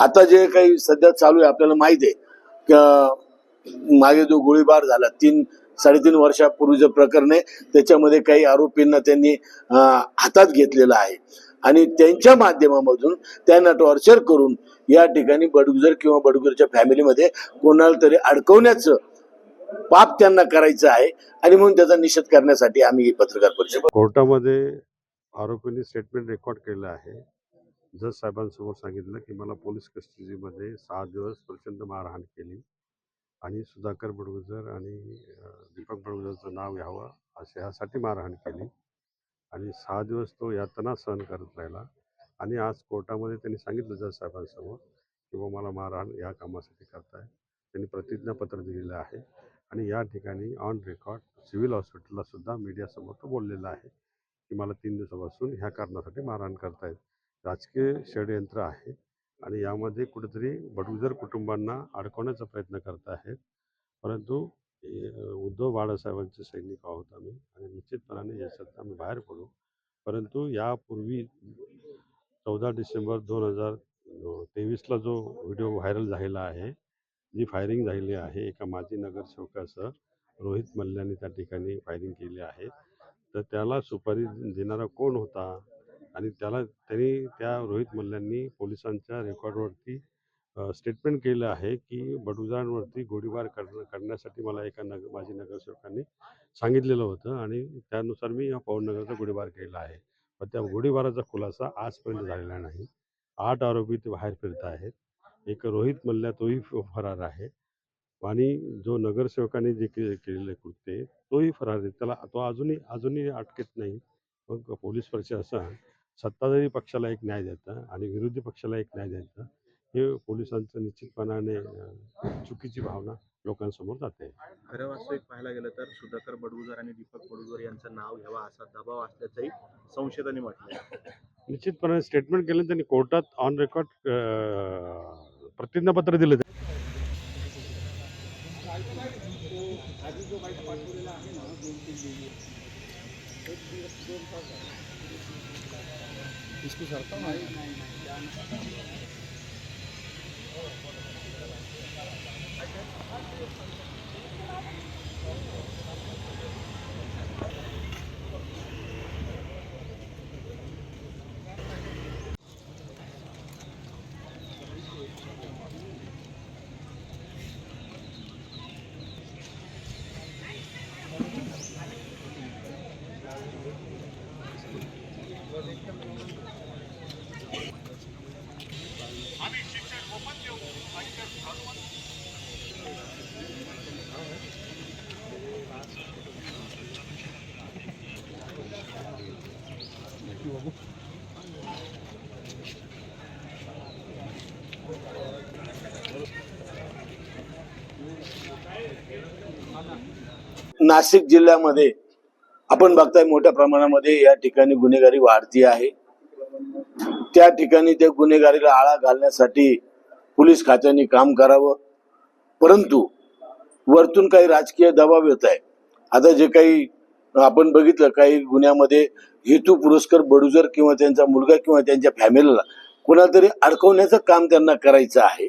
आता जे काही सध्या चालू आहे आपल्याला माहिती आहे. मागे जो गोळीबार झाला तीन साडेतीन वर्षापूर्वीचं प्रकरण आहे. त्याच्यामध्ये काही आरोपींना त्यांनी हातात घेतलेलं आहे. आणि त्यांच्या माध्यमामधून त्यांना टॉर्चर करून या ठिकाणी बडगुजर किंवा बडगुजरच्या फॅमिलीमध्ये कोणाला तरी अडकवण्याचं पाप त्यांना करायचं आहे. आणि म्हणून त्याचा निषेध करण्यासाठी आम्ही पत्रकार परिषद कोर्टामध्ये आरोपींनी स्टेटमेंट रेकॉर्ड केलं आहे. जज साहेबांसमोर सांगितलं की मला पोलीस कस्टडीमध्ये सहा दिवस प्रचंड मारहाण केली आणि सुधाकर बडगुजर आणि दीपक बडगुजरचं नाव घ्यावं असे ह्यासाठी मारहाण केली आणि सहा दिवस तो यातना सहन करत राहिला आणि आज कोर्टामध्ये त्यांनी सांगितलं जज साहेबांसमोर की बुवा मला मारहाण या कामासाठी करताय. त्यांनी प्रतिज्ञापत्र दिलेलं आहे आणि या ठिकाणी ऑन रेकॉर्ड सिव्हिल हॉस्पिटलला सुद्धा मीडियासमोर तो बोललेला आहे की मला तीन दिवसापासून ह्या कारणासाठी मारहाण करतायत. राजकीय षडयंत्र आहे आणि यामध्ये कुठेतरी बडगुजर कुटुंबांना अडकवण्याचा प्रयत्न करत आहेत. परंतु उद्धव बाळासाहेबांचे सैनिक आहोत आम्ही आणि निश्चितपणाने याच्यात आम्ही बाहेर पडू. परंतु यापूर्वी चौदा डिसेंबर दोन हजार तेवीसला जो व्हिडिओ व्हायरल झालेला आहे जी फायरिंग झालेली आहे एका माजी नगरसेवकासह रोहित मल्ल्याने त्या ठिकाणी फायरिंग केली आहे. तर त्याला सुपारी देणारा कोण होता? आणि त्याला त्यांनी त्या रोहित मल्ल्यांनी पोलिसांच्या रेकॉर्डवरती स्टेटमेंट केलं आहे की बडुजांवरती गोळीबार कर करण्यासाठी मला एका नग माजी नगरसेवकांनी सांगितलेलं होतं आणि त्यानुसार मी या पवननगरचा गोळीबार केला आहे. पण त्या गोळीबाराचा खुलासा आजपर्यंत झालेला नाही. आठ आरोपी ते बाहेर फिरत आहेत. एक रोहित मल्ल्या तोही फ- फरार आहे आणि जो नगरसेवकाने जे के केलेले कृत्य तोही फरार आहे. त्याला तो अजूनही अजूनही अटकेत नाही. मग पोलीस प्रशासन सत्ताधारी पक्षाला एक न्याय देतं आणि विरोधी पक्षाला एक न्याय देतं हे पोलिसांचं निश्चितपणाने चुकीची भावना लोकांसमोर जाते. खरं वास्तविक पाहायला गेलं तर सुधाकर बडगुजर आणि दीपक बडगुजर यांचं नाव घ्यावं असा दबाव असल्याचंही संशोधनाने म्हटलंय. निश्चितपणे स्टेटमेंट केलं त्यांनी कोर्टात ऑन रेकॉर्ड प्रतिज्ञापत्र दिलं. इसको सरता हूँ नाशिक जिल्ह्यामध्ये आपण बघताय मोठ्या प्रमाणामध्ये या ठिकाणी गुन्हेगारी वाढती आहे. त्या ठिकाणी त्या गुन्हेगारीला आळा घालण्यासाठी पोलीस खात्याने काम करावं. परंतु वरतून काही राजकीय दबाव येत आहे. आता जे काही आपण बघितलं काही गुन्ह्यामध्ये हेतू पुरस्कार बडुजर किंवा त्यांचा मुलगा किंवा त्यांच्या फॅमिलीला कोणाला तरी अडकवण्याचं काम त्यांना करायचं आहे.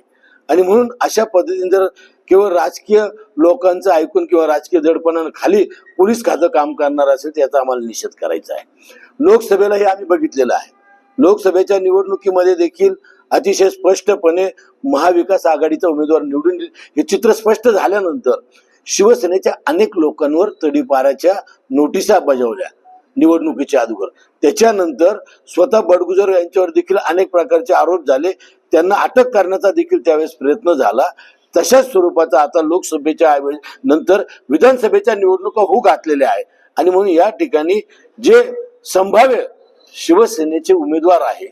आणि म्हणून अशा पद्धतीने जर केवळ राजकीय लोकांचं ऐकून किंवा राजकीय दडपणानं खाली पोलीस खातं काम करणार असेल याचा आम्हाला निषेध करायचा आहे. लोकसभेला हे आम्ही बघितलेलं आहे. लोकसभेच्या निवडणुकीमध्ये देखील अतिशय स्पष्टपणे महाविकास आघाडीचा उमेदवार निवडून हे चित्र स्पष्ट झाल्यानंतर शिवसेनेच्या अनेक लोकांवर तडीपाराच्या नोटिसा बजावल्या निवडणुकीच्या अगोदर. त्याच्यानंतर स्वतः बडगुजर यांच्यावर देखील अनेक प्रकारचे आरोप झाले. त्यांना अटक करण्याचा देखील त्यावेळेस प्रयत्न झाला. तशाच स्वरूपाचा आता लोकसभेच्या नंतर विधानसभेच्या निवडणुका होऊ घातलेल्या आहे आणि म्हणून या ठिकाणी जे संभाव्य शिवसेनेचे उमेदवार आहे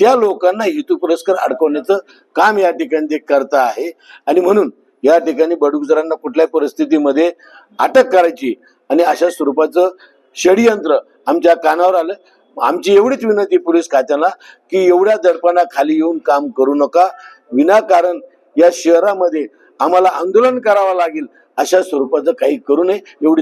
त्या लोकांना हेतू पुरस्कार अडकवण्याचं काम या ठिकाणी ते करता आहे. आणि म्हणून या ठिकाणी बडगुजरांना कुठल्याही परिस्थितीमध्ये अटक करायची आणि अशा स्वरूपाचं षडयंत्र आमच्या कानावर आलं. आमची एवढीच विनंती पोलीस खात्याला की एवढ्या दडपणा खाली येऊन काम करू नका. विनाकारण या शहरामध्ये आम्हाला आंदोलन करावं लागेल अशा स्वरूपाचं काही करू नये. एवढी